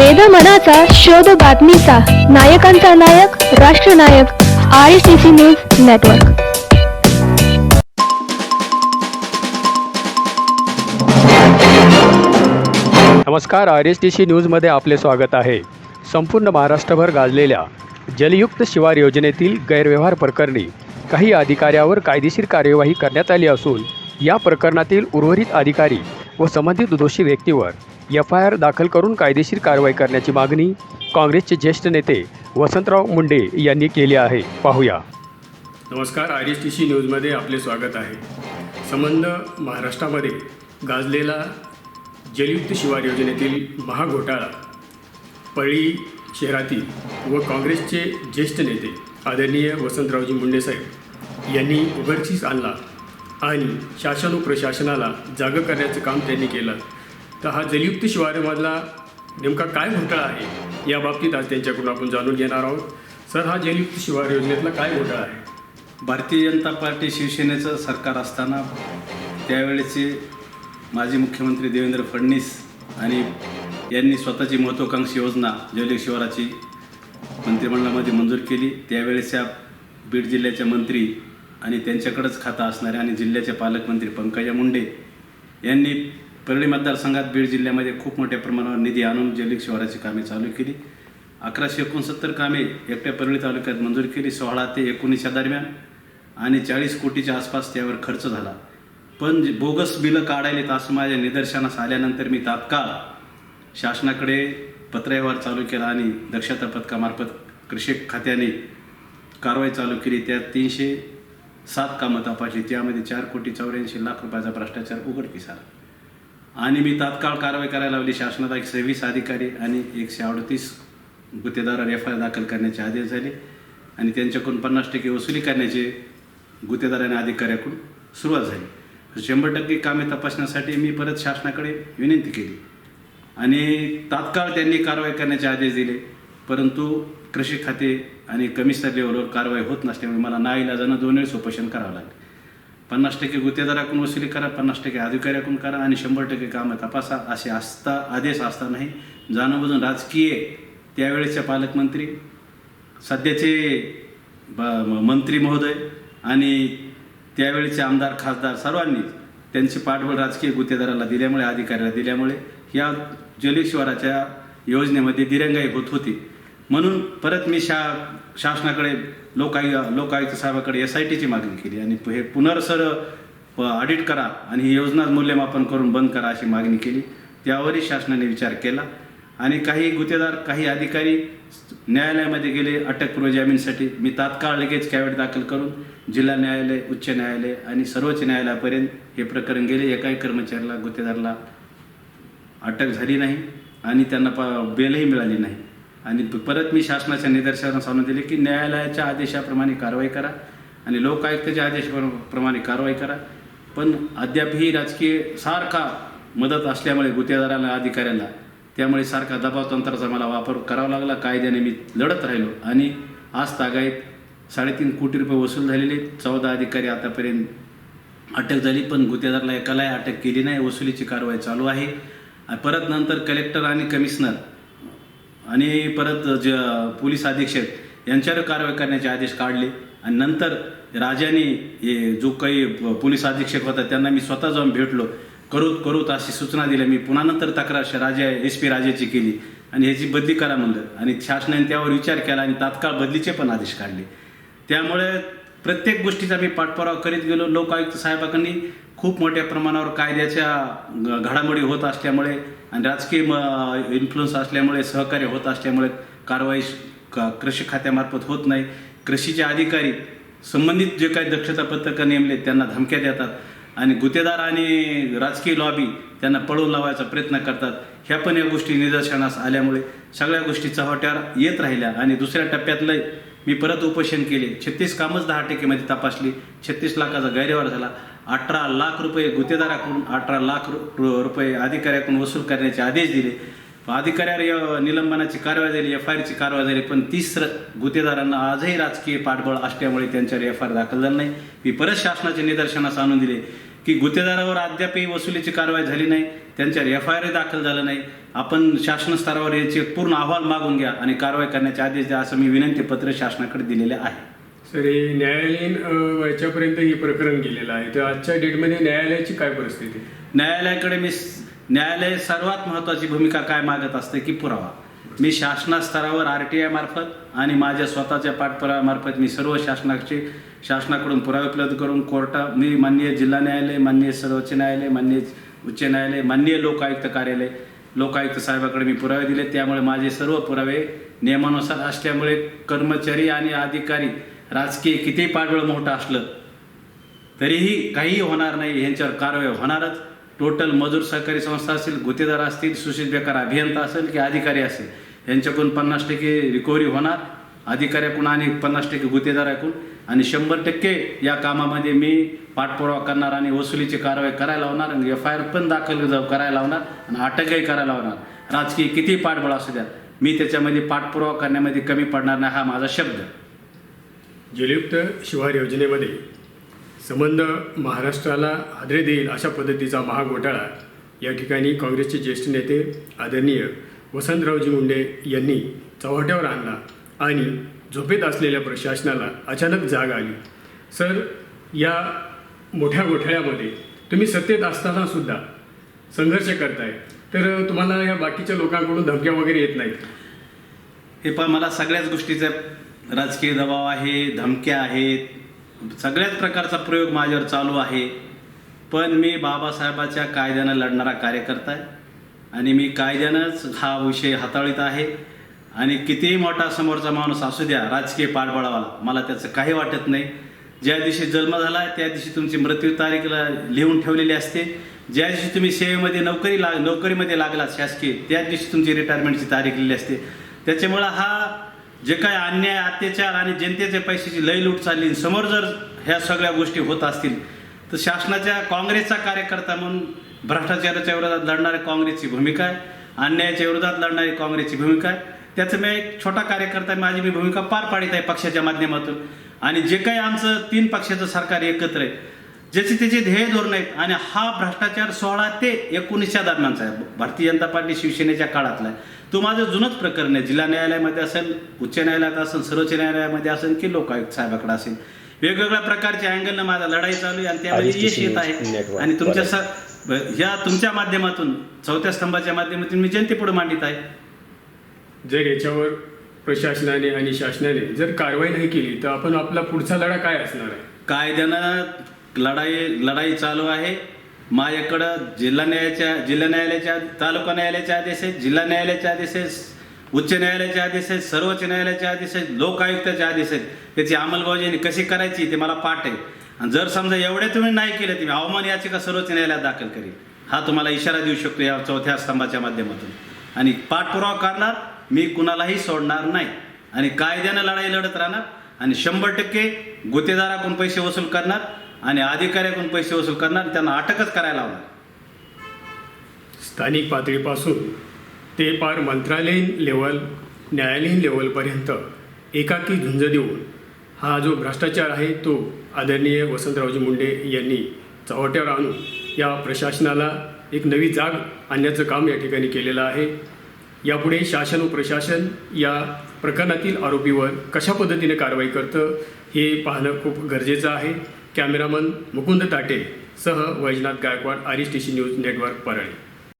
वेद मनाचा शोध बातमीचा. नायकांचा नायक राष्ट्रनायक I C C news network नमस्कार आर एस टी सी न्यूजमध्ये आपले स्वागत आहे. संपूर्ण महाराष्ट्रभर गाजलेल्या जलयुक्त शिवार योजनेतील गैरव्यवहार प्रकरणी काही अधिकाऱ्यावर कायदेशीर कार्यवाही करण्यात आली असून या प्रकरणातील उर्वरित अधिकारी व संबंधित दोषी व्यक्तीवर एफ आय आर दाखल करून कायदेशीर कारवाई करण्याची मागणी काँग्रेसचे ज्येष्ठ नेते वसंतराव मुंडे यांनी केली आहे. पाहूया. नमस्कार आर एस टी सी न्यूजमध्ये आपले स्वागत आहे. संबंध महाराष्ट्रामध्ये गाजलेला जलयुक्त शिवार योजनेतील महाघोटाळा पळी शहरातील व काँग्रेसचे ज्येष्ठ नेते आदरणीय वसंतरावजी मुंडे साहेब यांनी उघडकीस आणला आणि शासन व प्रशासनाला जागं करण्याचं काम त्यांनी केलं. तर हा जलयुक्त शिवारमधला नेमका काय घोटाळा आहे या बाबतीत आज त्यांच्याकडून आपण जाणून घेणार आहोत. सर हा जलयुक्त शिवार योजनेतला काय घोटाळा आहे? भारतीय जनता पार्टी शिवसेनेचं सरकार असताना त्यावेळेचे माजी मुख्यमंत्री देवेंद्र फडणवीस आणि यांनी स्वतःची महत्त्वाकांक्षी योजना जलयुक्त शिवाराची मंत्रिमंडळामध्ये मंजूर केली. त्यावेळेच्या बीड जिल्ह्याच्या मंत्री आणि त्यांच्याकडंच खाता असणारे आणि जिल्ह्याचे पालकमंत्री पंकजा मुंडे यांनी परळी मतदारसंघात बीड जिल्ह्यामध्ये खूप मोठ्या प्रमाणावर निधी आणून जल शिवाराची कामे चालू केली. अकराशे एकोणसत्तर कामे एकट्या परळी तालुक्यात मंजूर केली. सोळा ते एकोणीसच्या दरम्यान आणि चाळीस कोटीच्या आसपास त्यावर खर्च झाला. पण जे बोगस बिलं काढायला असं माझ्या निदर्शनास आल्यानंतर मी तात्काळ शासनाकडे पत्रव्यवहार चालू केला आणि दक्षता पथकामार्फत कृषी खात्याने कारवाई चालू केली. त्यात तीनशे सात कामं तपासली. त्यामध्ये चार कोटी चौऱ्याऐंशी लाख रुपयाचा भ्रष्टाचार उघडकीस आला. आणि मी तात्काळ कारवाई करायला लावली. शासनात एक सव्वीस अधिकारी आणि एकशे अडतीस गुत्तेदारावर एफ आय आर दाखल करण्याचे आदेश झाले. आणि त्यांच्याकडून पन्नास टक्के वसुली करण्याचे गुत्तेदार आणि अधिकाऱ्याकडून सुरुवात झाली. शंभर टक्के कामे तपासण्यासाठी मी परत शासनाकडे विनंती केली. आणि तात्काळ त्यांनी कारवाई करण्याचे आदेश दिले. परंतु कृषी खाते आणि कमी लेवलवर कारवाई होत नसल्यामुळे मला नाईलाजानं दोन वेळेस उपोषण करावं लागलं. पन्नास टक्के गुत्तेदाराकडून वसुली करा पन्नास टक्के अधिकाऱ्याकडून करा आणि शंभर टक्के कामं तपासा असे असता आदेश असतानाही जाणूनबुजून राजकीय त्यावेळेचे पालकमंत्री सध्याचे ब मंत्री महोदय आणि त्यावेळेचे आमदार खासदार सर्वांनी त्यांचे पाठबळ राजकीय गुत्तेदाराला दिल्यामुळे अधिकाऱ्याला दिल्यामुळे या जलशिवाराच्या योजनेमध्ये दिरंगाई होत होती. म्हणून परत मी शा शासनाकडे लोकायु लोकायुक्त साहेबाकडे एस आय टीची मागणी केली आणि हे पुनर्सर ऑडिट करा आणि ही योजना मूल्यमापन करून बंद करा अशी मागणी केली. त्यावरही शासनाने विचार केला आणि काही गुत्तेदार काही अधिकारी न्यायालयामध्ये गेले अटकपूर्व जामीनसाठी. मी तात्काळ लगेच कॅवेट दाखल करून जिल्हा न्यायालय उच्च न्यायालय आणि सर्वोच्च न्यायालयापर्यंत हे प्रकरण गेले. एकाही कर्मचाऱ्याला गुत्तेदाराला अटक झाली नाही आणि त्यांना प बेलही मिळाली नाही. आणि परत मी शासनाच्या निदर्शनास आणून दिले की न्यायालयाच्या आदेशाप्रमाणे कारवाई करा आणि लोकायुक्ताच्या आदेशाप्रमाणे कारवाई करा. पण अद्यापही राजकीय सारखा मदत असल्यामुळे गुत्तेदाराला अधिकाऱ्याला त्यामुळे सारखा दबाव तंत्राचा मला वापर करावा लागला. कायद्याने मी लढत राहिलो आणि आज तागायत साडेतीन कोटी रुपये वसूल झालेले चौदा अधिकारी आतापर्यंत अटक झाली पण गुत्तेदारला एकालाही अटक केली नाही. वसुलीची कारवाई चालू आहे. परत नंतर कलेक्टर आणि कमिशनर आणि परत ज पोलीस अधीक्षक यांच्यावर कारवाई करण्याचे आदेश काढले. आणि नंतर राजाने हे जो काही पोलीस अधीक्षक होता त्यांना मी स्वतः जाऊन भेटलो. करूत करूत अशी सूचना दिल्या मी पुन्हा नंतर तक्रार श- राजा एस पी राजाची केली. आणि ह्याची बदली करा म्हणलं. आणि शासनाने त्यावर विचार केला आणि तात्काळ बदलीचे पण आदेश काढले. त्यामुळे प्रत्येक गोष्टीचा मी पाठपुरावा करीत गेलो. लोकायुक्त साहेबांनी खूप मोठ्या प्रमाणावर कायद्याच्या घडामोडी होत असल्यामुळे आणि राजकीय इन्फ्लुअन्स असल्यामुळे सहकार्य होत असल्यामुळे कारवाई क- कृषी खात्यामार्फत होत नाही. कृषीचे अधिकारी संबंधित जे काही दक्षता पत्रकं नेमले त्यांना धमक्या देतात आणि गुत्तेदार आणि राजकीय लॉबी त्यांना पळवून लावायचा प्रयत्न करतात. ह्या पण या गोष्टी निदर्शनास आल्यामुळे सगळ्या गोष्टी चव्हाट्यावर येत राहिल्या आणि दुसऱ्या टप्प्यातलं मी परत उपोषण केले. छत्तीस कामच दहा टक्केमध्ये तपासली. छत्तीस लाखाचा गैरव्यवहार झाला. अठरा लाख रुपये गुत्तेदाराकडून अठरा लाख रु- रुपये अधिकाऱ्याकडून वसूल करण्याचे आदेश दिले. अधिकाऱ्यावर निलंबनाची कारवाई झाली एफ आय आरची कारवाई झाली पण तिसरं गुत्तेदारांना आजही राजकीय पाठबळ असल्यामुळे त्यांच्यावर एफ आय आर दाखल झाला नाही. मी परत शासनाच्या निदर्शनास आणून दिले. की गुत्तेदारावर अद्यापही वसुलीची कारवाई झाली नाही त्यांच्यावर एफ आय आर दाखल झालं नाही. आपण शासन स्तरावर याचे पूर्ण अहवाल मागून घ्या आणि कारवाई करण्याचे आदेश द्या असं मी विनंती पत्र शासनाकडे दिलेले आहे. सर हे न्यायालयीन याच्यापर्यंत हे प्रकरण गेलेलं आहे. तर आजच्या डेटमध्ये न्यायालयाची काय परिस्थिती? न्यायालयाकडे मी न्यायालय सर्वात महत्त्वाची भूमिका काय मागत असते की पुरावा. मी शासनास्तरावर आर टी आय मार्फत आणि माझ्या स्वतःच्या पाठपुराव्यामार्फत मी सर्व शासनाचे शासनाकडून पुरावे उपलब्ध करून कोर्टा मी माननीय जिल्हा न्यायालय माननीय सर्वोच्च न्यायालय माननीय उच्च न्यायालय माननीय लोकायुक्त कार्यालय लोकायुक्त साहेबाकडे मी पुरावे दिले. त्यामुळे माझे सर्व पुरावे नियमानुसार असल्यामुळे कर्मचारी आणि अधिकारी राजकीय किती पाठबळ मोठं असलं तरीही काहीही होणार नाही यांच्यावर कारवाई होणारच. टोटल मजूर सहकारी संस्था असतील गुत्तेदार असतील सुशील बेकार अभियंता असेल की अधिकारी असेल यांच्याकडून पन्नास टक्के रिकव्हरी होणार. अधिकाऱ्याकडून आणि पन्नास टक्के गुत्तेदाराकडून. आणि शंभर टक्के या कामामध्ये मी पाठपुरावा करणार आणि वसुलीची कारवाई करायला लावणार आणि एफ आय आर पण दाखल करायला लावणार आणि अटकही करायला लावणार. राजकीय किती पाठबळ असू द्या मी त्याच्यामध्ये पाठपुरावा करण्यामध्ये कमी पडणार नाही हा माझा शब्द. जलयुक्त शिवार योजनेमध्ये संबंध महाराष्ट्राला हादरे देईल अशा पद्धतीचा महाघोटाळा या ठिकाणी काँग्रेसचे ज्येष्ठ नेते आदरणीय वसंतरावजी मुंडे यांनी चव्हाट्यावर आणला आणि झोपेत असलेल्या प्रशासनाला अचानक जाग आली. सर या मोठ्या घोटाळ्यामध्ये तुम्ही सत्तेत असताना सुद्धा संघर्ष करताय. तर तुम्हाला या बाकीच्या लोकांकडून धमक्या वगैरे येत नाहीत. हे पण मला सगळ्याच गोष्टीचा राजकीय दबाव आहे धमक्या आहेत. सगळ्याच प्रकारचा प्रयोग माझ्यावर चालू आहे. पण मी बाबासाहेबाच्या कायद्यानं लढणारा कार्यकर्ता आहे. आणि मी कायद्यानंच हा विषय हाताळीत आहे. आणि कितीही मोठा समोरचा माणूस असू द्या राजकीय पाठबळावाला मला त्याचं काही वाटत नाही. ज्या दिवशी जन्म झाला त्या दिवशी तुमची मृत्यू तारीखला लिहून ठेवलेली असते. ज्या दिवशी तुम्ही सेवेमध्ये नोकरी लाग नोकरीमध्ये लागला शासकीय त्याच दिवशी तुमची रिटायरमेंटची तारीख लिहिली असते. त्याच्यामुळं हा जे काय अन्याय अत्याचार आणि जनतेच्या पैशाची लय लूट चालली समोर जर ह्या सगळ्या गोष्टी होत असतील तर शासनाच्या काँग्रेसचा कार्यकर्ता म्हणून भ्रष्टाचाराच्या विरोधात लढणारी काँग्रेसची भूमिका आहे. अन्यायाच्या विरोधात लढणारी काँग्रेसची भूमिका आहे. त्याचं मी एक छोटा कार्यकर्ता आहे, माझी मी भूमिका पार पाडित आहे पक्षाच्या माध्यमातून. आणि जे काही आमचं तीन पक्षाचं सरकार एकत्र आहे ज्याचे त्याचे ध्येय धोरण आहेत आणि हा भ्रष्टाचार सोळा ते एकोणीसच्या दरम्यानचा आहे. भारतीय जनता पार्टी शिवसेनेच्या काळातला आहे. तो माझं जुनंच प्रकरण आहे. जिल्हा न्यायालयामध्ये असेल उच्च न्यायालयात असेल सर्वोच्च न्यायालयामध्ये असेल की लोकायुक्त साहेबाकडे असेल. वेगवेगळ्या प्रकारच्या अँगलनं माझा लढाई चालू आहे आणि त्यामध्ये यश येत आहे. आणि तुमच्या ह्या तुमच्या माध्यमातून चौथ्या स्तंभाच्या माध्यमातून मी जनतेपुढे मांडित आहे. जर याच्यावर प्रशासनाने आणि शासनाने जर कारवाई नाही केली तर आपण आपला पुढचा लढा काय असणार आहे? कायद्यानं लढाई लढाई चालू आहे. माझ्याकडं जिल्हा न्यायालयाच्या जिल्हा न्यायालयाच्या तालुका न्यायालयाचे आदेश आहेत. जिल्हा न्यायालयाचे आदेश आहेत. उच्च न्यायालयाचे आदेश आहेत सर्वोच्च न्यायालयाचे आदेश आहेत लोकायुक्ताचे आदेश आहेत. त्याची अंमलबजावणी कशी करायची ते मला पाठ आहे. आणि जर समजा एवढे तुम्ही नाही केले तुम्ही अवमान याचिका सर्वोच्च न्यायालयात दाखल करेल हा तुम्हाला इशारा देऊ शकतो या चौथ्या स्तंभाच्या माध्यमातून. आणि पाठपुरावा करणार मी कुणालाही सोडणार नाही. आणि कायद्यानं लढाई लढत राहणार आणि शंभर टक्के गुत्तेदाराकडून पैसे वसूल करणार आणि अधिकाऱ्याकडून पैसे वसूल करणार त्यांना अटकच करायला लावणार. स्थानिक पातळीपासून ते पार मंत्रालयीन लेवल न्यायालयीन लेवलपर्यंत एकाकी झुंज देऊन हा जो भ्रष्टाचार आहे तो आदरणीय वसंतरावजी मुंडे यांनी चव्हाट्यावर आणून या प्रशासनाला एक नवी जाग आणण्याचं काम या ठिकाणी केलेलं आहे. यापुढे शासन व प्रशासन या प्रकरणातील आरोपीवर कशा पद्धतीने कारवाई करतं हे पाहणं खूप गरजेचं आहे. कॅमेरामन मुकुंद ताटे सह Vaijnath Gaikwad R S T C news network Parli.